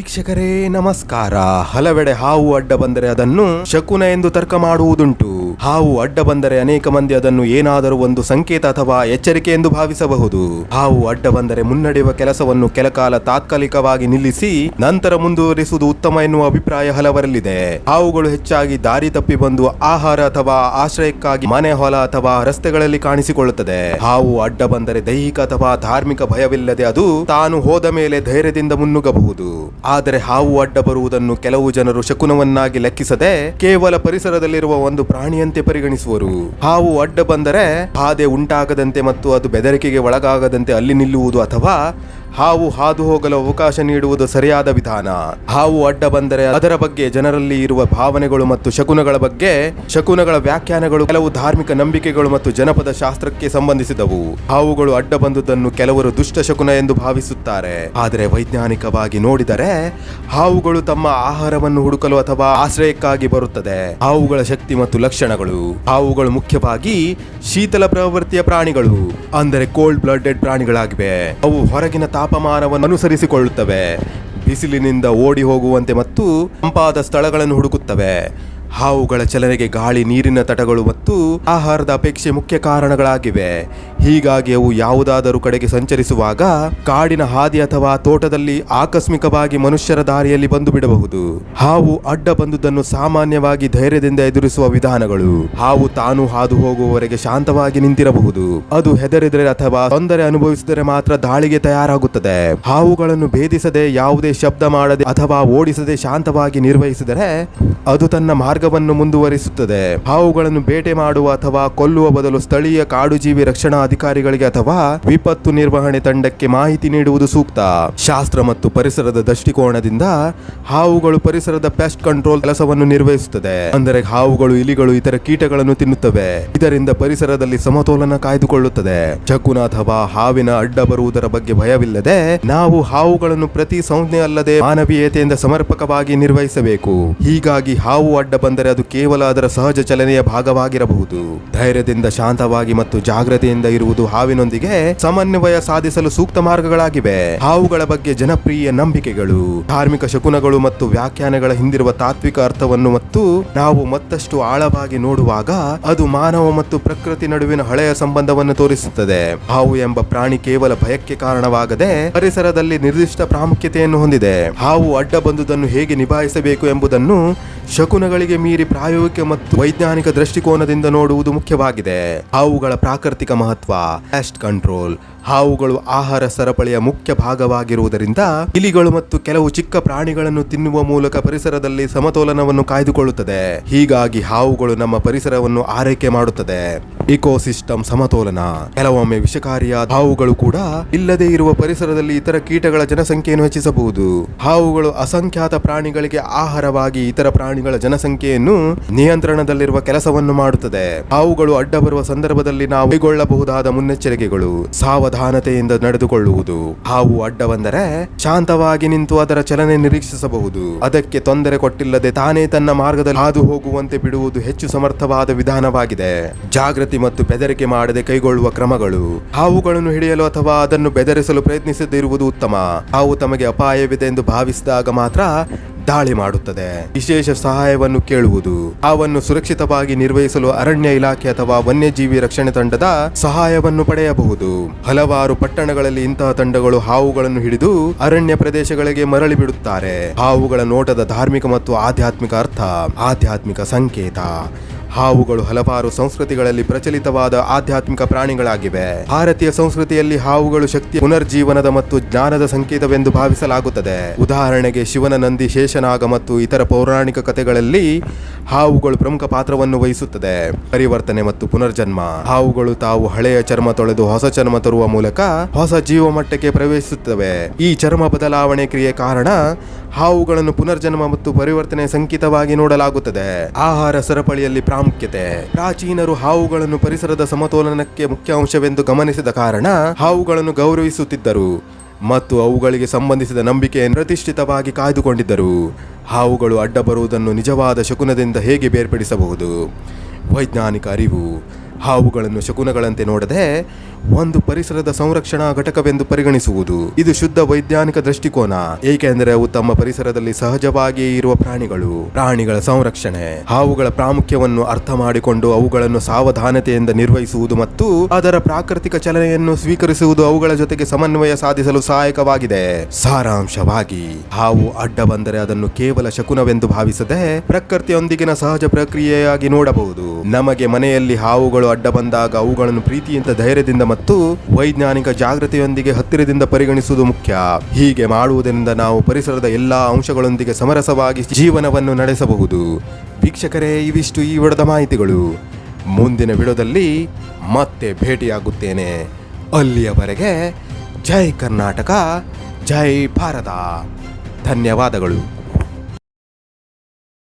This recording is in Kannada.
ವೀಕ್ಷಕರೇ ನಮಸ್ಕಾರ. ಹಲವೆಡೆ ಹಾವು ಅಡ್ಡ ಬಂದರೆ ಅದನ್ನು ಶಕುನ ಎಂದು ತರ್ಕ ಮಾಡುವುದುಂಟು. ಹಾವು ಅಡ್ಡ ಬಂದರೆ ಅನೇಕ ಮಂದಿ ಅದನ್ನು ಏನಾದರೂ ಒಂದು ಸಂಕೇತ ಅಥವಾ ಎಚ್ಚರಿಕೆ ಎಂದು ಭಾವಿಸಬಹುದು. ಹಾವು ಅಡ್ಡ ಬಂದರೆ ಮುನ್ನಡೆಯುವ ಕೆಲಸವನ್ನು ಕೆಲಕಾಲ ತಾತ್ಕಾಲಿಕವಾಗಿ ನಿಲ್ಲಿಸಿ ನಂತರ ಮುಂದುವರಿಸುವುದು ಉತ್ತಮ ಎನ್ನುವ ಅಭಿಪ್ರಾಯ ಹಲವರಲ್ಲಿದೆ. ಹಾವುಗಳು ಹೆಚ್ಚಾಗಿ ದಾರಿ ತಪ್ಪಿ ಬಂದು ಆಹಾರ ಅಥವಾ ಆಶ್ರಯಕ್ಕಾಗಿ ಮನೆ ಹೊಲ ಅಥವಾ ರಸ್ತೆಗಳಲ್ಲಿ ಕಾಣಿಸಿಕೊಳ್ಳುತ್ತದೆ. ಹಾವು ಅಡ್ಡ ಬಂದರೆ ದೈಹಿಕ ಅಥವಾ ಧಾರ್ಮಿಕ ಭಯವಿಲ್ಲದೆ ಅದು ತಾನು ಹೋದ ಮೇಲೆ ಧೈರ್ಯದಿಂದ ಮುನ್ನುಗ್ಗಬಹುದು. ಆದರೆ ಹಾವು ಅಡ್ಡ ಬರುವುದನ್ನು ಕೆಲವು ಜನರು ಶಕುನವನ್ನಾಗಿ ಲೆಕ್ಕಿಸದೆ ಕೇವಲ ಪರಿಸರದಲ್ಲಿರುವ ಒಂದು ಪ್ರಾಣಿಯಂತೆ ಪರಿಗಣಿಸುವರು. ಹಾವು ಅಡ್ಡ ಬಂದರೆ ಬಾಧೆ ಉಂಟಾಗದಂತೆ ಮತ್ತು ಅದು ಬೆದರಿಕೆಗೆ ಒಳಗಾಗದಂತೆ ಅಲ್ಲಿ ನಿಲ್ಲುವುದು ಅಥವಾ ಹಾವು ಹಾದು ಹೋಗಲು ಅವಕಾಶ ನೀಡುವುದು ಸರಿಯಾದ ವಿಧಾನ. ಹಾವು ಅಡ್ಡ ಬಂದರೆ ಅದರ ಬಗ್ಗೆ ಜನರಲ್ಲಿ ಇರುವ ಭಾವನೆಗಳು ಮತ್ತು ಶಕುನಗಳ ಬಗ್ಗೆ, ಶಕುನಗಳ ವ್ಯಾಖ್ಯಾನಗಳು ಕೆಲವು ಧಾರ್ಮಿಕ ನಂಬಿಕೆಗಳು ಮತ್ತು ಜನಪದ ಶಾಸ್ತ್ರಕ್ಕೆ ಸಂಬಂಧಿಸಿದವು. ಹಾವುಗಳು ಅಡ್ಡ ಬಂದುದನ್ನು ಕೆಲವರು ದುಷ್ಟ ಶಕುನ ಎಂದು ಭಾವಿಸುತ್ತಾರೆ. ಆದರೆ ವೈಜ್ಞಾನಿಕವಾಗಿ ನೋಡಿದರೆ, ಹಾವುಗಳು ತಮ್ಮ ಆಹಾರವನ್ನು ಹುಡುಕಲು ಅಥವಾ ಆಶ್ರಯಕ್ಕಾಗಿ ಬರುತ್ತದೆ. ಹಾವುಗಳ ಶಕ್ತಿ ಮತ್ತು ಲಕ್ಷಣಗಳು. ಹಾವುಗಳು ಮುಖ್ಯವಾಗಿ ಶೀತಲ ಪ್ರವೃತ್ತಿಯ ಪ್ರಾಣಿಗಳು, ಅಂದರೆ ಕೋಲ್ಡ್ ಬ್ಲಡೆಡ್ ಪ್ರಾಣಿಗಳಾಗಿವೆ. ಅವು ಹೊರಗಿನ ತಾಪಮಾನವನ್ನು ಅನುಸರಿಸಿಕೊಳ್ಳುತ್ತವೆ. ಬಿಸಿಲಿನಿಂದ ಓಡಿ ಹೋಗುವಂತೆ ಮತ್ತು ತಂಪಾದ ಸ್ಥಳಗಳನ್ನು ಹುಡುಕುತ್ತವೆ. ಹಾವುಗಳ ಚಲನೆಗೆ ಗಾಳಿ ನೀರಿನ ತಟಗಳು ಮತ್ತು ಆಹಾರದ ಅಪೇಕ್ಷೆ ಮುಖ್ಯ ಕಾರಣಗಳಾಗಿವೆ. ಹೀಗಾಗಿ ಅವು ಯಾವುದಾದರೂ ಕಡೆಗೆ ಸಂಚರಿಸುವಾಗ ಕಾಡಿನ ಹಾದಿ ಅಥವಾ ತೋಟದಲ್ಲಿ ಆಕಸ್ಮಿಕವಾಗಿ ಮನುಷ್ಯರ ದಾರಿಯಲ್ಲಿ ಬಂದು ಬಿಡಬಹುದು ಹಾವು ಅಡ್ಡ ಬಂದುದನ್ನು ಸಾಮಾನ್ಯವಾಗಿ ಧೈರ್ಯದಿಂದ ಎದುರಿಸುವ ವಿಧಾನಗಳು. ಹಾವು ತಾನು ಹಾದು ಹೋಗುವವರೆಗೆ ಶಾಂತವಾಗಿ ನಿಂತಿರಬಹುದು. ಅದು ಹೆದರಿದರೆ ಅಥವಾ ತೊಂದರೆ ಅನುಭವಿಸಿದರೆ ಮಾತ್ರ ದಾಳಿಗೆ ತಯಾರಾಗುತ್ತದೆ. ಹಾವುಗಳನ್ನು ಭೇದಿಸದೆ ಯಾವುದೇ ಶಬ್ದ ಮಾಡದೆ ಅಥವಾ ಓಡಿಸದೆ ಶಾಂತವಾಗಿ ನಿರ್ವಹಿಸಿದರೆ ಅದು ತನ್ನ ಮಾರ್ಗವನ್ನು ಮುಂದುವರಿಸುತ್ತದೆ. ಹಾವುಗಳನ್ನು ಬೇಟೆ ಮಾಡುವ ಅಥವಾ ಕೊಲ್ಲುವ ಬದಲು ಸ್ಥಳೀಯ ಕಾಡುಜೀವಿ ರಕ್ಷಣಾ ಅಧಿಕಾರಿಗಳಿಗೆ ಅಥವಾ ವಿಪತ್ತು ನಿರ್ವಹಣೆ ತಂಡಕ್ಕೆ ಮಾಹಿತಿ ನೀಡುವುದು ಸೂಕ್ತ. ಶಾಸ್ತ್ರ ಮತ್ತು ಪರಿಸರದ ದೃಷ್ಟಿಕೋನದಿಂದ ಹಾವುಗಳು ಪರಿಸರದ ಪೆಸ್ಟ್ ಕಂಟ್ರೋಲ್ ಕೆಲಸವನ್ನು ನಿರ್ವಹಿಸುತ್ತದೆ. ಅಂದರೆ ಹಾವುಗಳು, ಇಲಿಗಳು, ಇತರ ಕೀಟಗಳನ್ನು ತಿನ್ನುತ್ತವೆ. ಇದರಿಂದ ಪರಿಸರದಲ್ಲಿ ಸಮತೋಲನ ಕಾಯ್ದುಕೊಳ್ಳುತ್ತದೆ. ಚಕುನ ಅಥವಾ ಹಾವಿನ ಅಡ್ಡ ಬರುವುದರ ಬಗ್ಗೆ ಭಯವಿಲ್ಲದೆ ನಾವು ಹಾವುಗಳನ್ನು ಪ್ರತಿ ಸಂಜ್ಞೆ ಅಲ್ಲದೆ ಮಾನವೀಯತೆಯಿಂದ ಸಮರ್ಪಕವಾಗಿ ನಿರ್ವಹಿಸಬೇಕು. ಹೀಗಾಗಿ ಹಾವು ಅಡ್ಡ ಬಂದರೆ ಅದು ಕೇವಲ ಅದರ ಸಹಜ ಚಲನೆಯ ಭಾಗವಾಗಿರಬಹುದು. ಧೈರ್ಯದಿಂದ ಶಾಂತವಾಗಿ ಮತ್ತು ಜಾಗ್ರತೆಯಿಂದ ಇರುವುದು ಹಾವಿನೊಂದಿಗೆ ಸಮನ್ವಯ ಸಾಧಿಸಲು ಸೂಕ್ತ ಮಾರ್ಗಗಳಾಗಿವೆ. ಹಾವುಗಳ ಬಗ್ಗೆ ಜನಪ್ರಿಯ ನಂಬಿಕೆಗಳು, ಧಾರ್ಮಿಕ ಶಕುನಗಳು ಮತ್ತು ವ್ಯಾಖ್ಯಾನಗಳ ಹಿಂದಿರುವ ತಾತ್ವಿಕ ಅರ್ಥವನ್ನು ಮತ್ತು ನಾವು ಮತ್ತಷ್ಟು ಆಳವಾಗಿ ನೋಡುವಾಗ ಅದು ಮಾನವ ಮತ್ತು ಪ್ರಕೃತಿ ನಡುವಿನ ಹಳೆಯ ಸಂಬಂಧವನ್ನು ತೋರಿಸುತ್ತದೆ. ಹಾವು ಎಂಬ ಪ್ರಾಣಿ ಕೇವಲ ಭಯಕ್ಕೆ ಕಾರಣವಾಗದೆ ಪರಿಸರದಲ್ಲಿ ನಿರ್ದಿಷ್ಟ ಪ್ರಾಮುಖ್ಯತೆಯನ್ನು ಹೊಂದಿದೆ. ಹಾವು ಅಡ್ಡ ಬಂದುದನ್ನು ಹೇಗೆ ನಿಭಾಯಿಸಬೇಕು ಎಂಬುದನ್ನು ಶಕುನಗಳಿಗೆ ಮೀರಿ ಪ್ರಾಯೋಗಿಕ ಮತ್ತು ವೈಜ್ಞಾನಿಕ ದೃಷ್ಟಿಕೋನದಿಂದ ನೋಡುವುದು ಮುಖ್ಯವಾಗಿದೆ. ಹಾವುಗಳ ಪ್ರಾಕೃತಿಕ ಮಹತ್ವ ಆಸ್ಟ್ ಕಂಟ್ರೋಲ್ ಹಾವುಗಳು ಆಹಾರ ಸರಪಳಿಯ ಮುಖ್ಯ ಭಾಗವಾಗಿರುವುದರಿಂದ ಇಲಿಗಳು ಮತ್ತು ಕೆಲವು ಚಿಕ್ಕ ಪ್ರಾಣಿಗಳನ್ನು ತಿನ್ನುವ ಮೂಲಕ ಪರಿಸರದಲ್ಲಿ ಸಮತೋಲನವನ್ನು ಕಾಯ್ದುಕೊಳ್ಳುತ್ತದೆ. ಹೀಗಾಗಿ ಹಾವುಗಳು ನಮ್ಮ ಪರಿಸರವನ್ನು ಆರೈಕೆ ಮಾಡುತ್ತದೆ. ಇಕೋಸಿಸ್ಟಮ್ ಸಮತೋಲನ. ಕೆಲವೊಮ್ಮೆ ವಿಷಕಾರಿಯಾದ ಹಾವುಗಳು ಕೂಡ ಇಲ್ಲದೆ ಇರುವ ಪರಿಸರದಲ್ಲಿ ಇತರ ಕೀಟಗಳ ಜನಸಂಖ್ಯೆಯನ್ನು ಹೆಚ್ಚಿಸಬಹುದು. ಹಾವುಗಳು ಅಸಂಖ್ಯಾತ ಪ್ರಾಣಿಗಳಿಗೆ ಆಹಾರವಾಗಿ ಇತರ ಪ್ರಾಣಿಗಳ ಜನಸಂಖ್ಯೆಯನ್ನು ನಿಯಂತ್ರಣದಲ್ಲಿರುವ ಕೆಲಸವನ್ನು ಮಾಡುತ್ತದೆ. ಹಾವುಗಳು ಅಡ್ಡ ಬರುವ ಸಂದರ್ಭದಲ್ಲಿ ನಾವು ಕೈಗೊಳ್ಳಬಹುದಾದ ಮುನ್ನೆಚ್ಚರಿಕೆಗಳು, ಸಾವಧಾನತೆಯಿಂದ ನಡೆದುಕೊಳ್ಳುವುದು. ಹಾವು ಅಡ್ಡ ಬಂದರೆ ಶಾಂತವಾಗಿ ನಿಂತು ಅದರ ಚಲನೆ ನಿರೀಕ್ಷಿಸಬಹುದು. ಅದಕ್ಕೆ ತೊಂದರೆ ಕೊಟ್ಟಿಲ್ಲದೆ ತಾನೇ ತನ್ನ ಮಾರ್ಗದಲ್ಲಿ ಹಾದು ಹೋಗುವಂತೆ ಬಿಡುವುದು ಹೆಚ್ಚು ಸಮರ್ಥವಾದ ವಿಧಾನವಾಗಿದೆ. ಜಾಗೃತಿ ಮತ್ತು ಬೆದರಿಕೆ ಮಾಡದೆ ಕೈಗೊಳ್ಳುವ ಕ್ರಮಗಳು. ಹಾವುಗಳನ್ನು ಹಿಡಿಯಲು ಅಥವಾ ಅದನ್ನು ಬೆದರಿಸಲು ಪ್ರಯತ್ನಿಸದಿರುವುದು ಉತ್ತಮ. ಹಾವು ತಮಗೆ ಅಪಾಯವಿದೆ ಎಂದು ಭಾವಿಸಿದಾಗ ಮಾತ್ರ ದಾಳಿ ಮಾಡುತ್ತದೆ. ವಿಶೇಷ ಸಹಾಯವನ್ನು ಕೇಳುವುದು. ಹಾವನ್ನು ಸುರಕ್ಷಿತವಾಗಿ ನಿರ್ವಹಿಸಲು ಅರಣ್ಯ ಇಲಾಖೆ ಅಥವಾ ವನ್ಯಜೀವಿ ರಕ್ಷಣೆ ತಂಡದ ಸಹಾಯವನ್ನು ಪಡೆಯಬಹುದು. ಹಲವಾರು ಪಟ್ಟಣಗಳಲ್ಲಿ ಇಂತಹ ತಂಡಗಳು ಹಾವುಗಳನ್ನು ಹಿಡಿದು ಅರಣ್ಯ ಪ್ರದೇಶಗಳಿಗೆ ಮರಳಿ ಬಿಡುತ್ತಾರೆ. ಹಾವುಗಳ ನೋಟದ ಧಾರ್ಮಿಕ ಮತ್ತು ಆಧ್ಯಾತ್ಮಿಕ ಅರ್ಥ, ಆಧ್ಯಾತ್ಮಿಕ ಸಂಕೇತ. ಹಾವುಗಳು ಹಲವಾರು ಸಂಸ್ಕೃತಿಗಳಲ್ಲಿ ಪ್ರಚಲಿತವಾದ ಆಧ್ಯಾತ್ಮಿಕ ಪ್ರಾಣಿಗಳಾಗಿವೆ. ಭಾರತೀಯ ಸಂಸ್ಕೃತಿಯಲ್ಲಿ ಹಾವುಗಳು ಶಕ್ತಿ, ಪುನರ್ಜೀವನದ ಮತ್ತು ಜ್ಞಾನದ ಸಂಕೇತವೆಂದು ಭಾವಿಸಲಾಗುತ್ತದೆ. ಉದಾಹರಣೆಗೆ ಶಿವನ ನಂದಿ ಶೇಷನಾಗ ಮತ್ತು ಇತರ ಪೌರಾಣಿಕ ಕಥೆಗಳಲ್ಲಿ ಹಾವುಗಳು ಪ್ರಮುಖ ಪಾತ್ರವನ್ನು ವಹಿಸುತ್ತದೆ. ಪರಿವರ್ತನೆ ಮತ್ತು ಪುನರ್ಜನ್ಮ. ಹಾವುಗಳು ತಾವು ಹಳೆಯ ಚರ್ಮ ತೊಳೆದು ಹೊಸ ಚರ್ಮ ತರುವ ಮೂಲಕ ಹೊಸ ಜೀವಮಟ್ಟಕ್ಕೆ ಪ್ರವೇಶಿಸುತ್ತವೆ. ಈ ಚರ್ಮ ಬದಲಾವಣೆ ಕ್ರಿಯೆ ಕಾರಣ ಹಾವುಗಳನ್ನು ಪುನರ್ಜನ್ಮ ಮತ್ತು ಪರಿವರ್ತನೆ ಸಂಕೇತವಾಗಿ ನೋಡಲಾಗುತ್ತದೆ. ಆಹಾರ ಸರಪಳಿಯಲ್ಲಿ ಪ್ರಾಮುಖ್ಯತೆ. ಪ್ರಾಚೀನರು ಹಾವುಗಳನ್ನು ಪರಿಸರದ ಸಮತೋಲನಕ್ಕೆ ಮುಖ್ಯ ಅಂಶವೆಂದು ಗಮನಿಸಿದ ಕಾರಣ ಹಾವುಗಳನ್ನು ಗೌರವಿಸುತ್ತಿದ್ದರು ಮತ್ತು ಅವುಗಳಿಗೆ ಸಂಬಂಧಿಸಿದ ನಂಬಿಕೆಯನ್ನು ಪ್ರತಿಷ್ಠಿತವಾಗಿ ಕಾಯ್ದುಕೊಂಡಿದ್ದರು. ಹಾವುಗಳು ಅಡ್ಡ ಬರುವುದನ್ನು ನಿಜವಾದ ಶಕುನದಿಂದ ಹೇಗೆ ಬೇರ್ಪಡಿಸಬಹುದು? ವೈಜ್ಞಾನಿಕ ಅರಿವು. ಹಾವುಗಳನ್ನು ಶಕುನಗಳಂತೆ ನೋಡದೆ ಒಂದು ಪರಿಸರದ ಸಂರಕ್ಷಣಾ ಘಟಕವೆಂದು ಪರಿಗಣಿಸುವುದು. ಇದು ಶುದ್ಧ ವೈಜ್ಞಾನಿಕ ದೃಷ್ಟಿಕೋನ. ಏಕೆಂದರೆ ಅವು ತಮ್ಮ ಪರಿಸರದಲ್ಲಿ ಸಹಜವಾಗಿಯೇ ಇರುವ ಪ್ರಾಣಿಗಳು. ಪ್ರಾಣಿಗಳ ಸಂರಕ್ಷಣೆ. ಹಾವುಗಳ ಪ್ರಾಮುಖ್ಯವನ್ನು ಅರ್ಥ ಮಾಡಿಕೊಂಡು ಅವುಗಳನ್ನು ಸಾವಧಾನತೆಯಿಂದ ನಿರ್ವಹಿಸುವುದು ಮತ್ತು ಅದರ ಪ್ರಾಕೃತಿಕ ಚಲನೆಯನ್ನು ಸ್ವೀಕರಿಸುವುದು ಅವುಗಳ ಜೊತೆಗೆ ಸಮನ್ವಯ ಸಾಧಿಸಲು ಸಹಾಯಕವಾಗಿದೆ. ಸಾರಾಂಶವಾಗಿ, ಹಾವು ಅಡ್ಡ ಬಂದರೆ ಅದನ್ನು ಕೇವಲ ಶಕುನವೆಂದು ಭಾವಿಸದೆ ಪ್ರಕೃತಿಯೊಂದಿಗಿನ ಸಹಜ ಪ್ರಕ್ರಿಯೆಯಾಗಿ ನೋಡಬಹುದು. ನಮಗೆ ಮನೆಯಲ್ಲಿ ಹಾವುಗಳು ಅಡ್ಡ ಬಂದಾಗ ಅವುಗಳನ್ನು ಪ್ರೀತಿಯಿಂದ ಧೈರ್ಯದಿಂದ ಮತ್ತು ವೈಜ್ಞಾನಿಕ ಜಾಗೃತಿಯೊಂದಿಗೆ ಹತ್ತಿರದಿಂದ ಪರಿಗಣಿಸುವುದು ಮುಖ್ಯ. ಹೀಗೆ ಮಾಡುವುದರಿಂದ ನಾವು ಪರಿಸರದ ಎಲ್ಲಾ ಅಂಶಗಳೊಂದಿಗೆ ಸಮರಸವಾಗಿ ಜೀವನವನ್ನು ನಡೆಸಬಹುದು. ವೀಕ್ಷಕರೇ, ಇವಿಷ್ಟು ಈ ವಿಡದ ಮಾಹಿತಿಗಳು. ಮುಂದಿನ ವಿಡೋದಲ್ಲಿ ಮತ್ತೆ ಭೇಟಿಯಾಗುತ್ತೇನೆ. ಅಲ್ಲಿಯವರೆಗೆ ಜೈ ಕರ್ನಾಟಕ, ಜೈ ಭಾರತ. ಧನ್ಯವಾದಗಳು.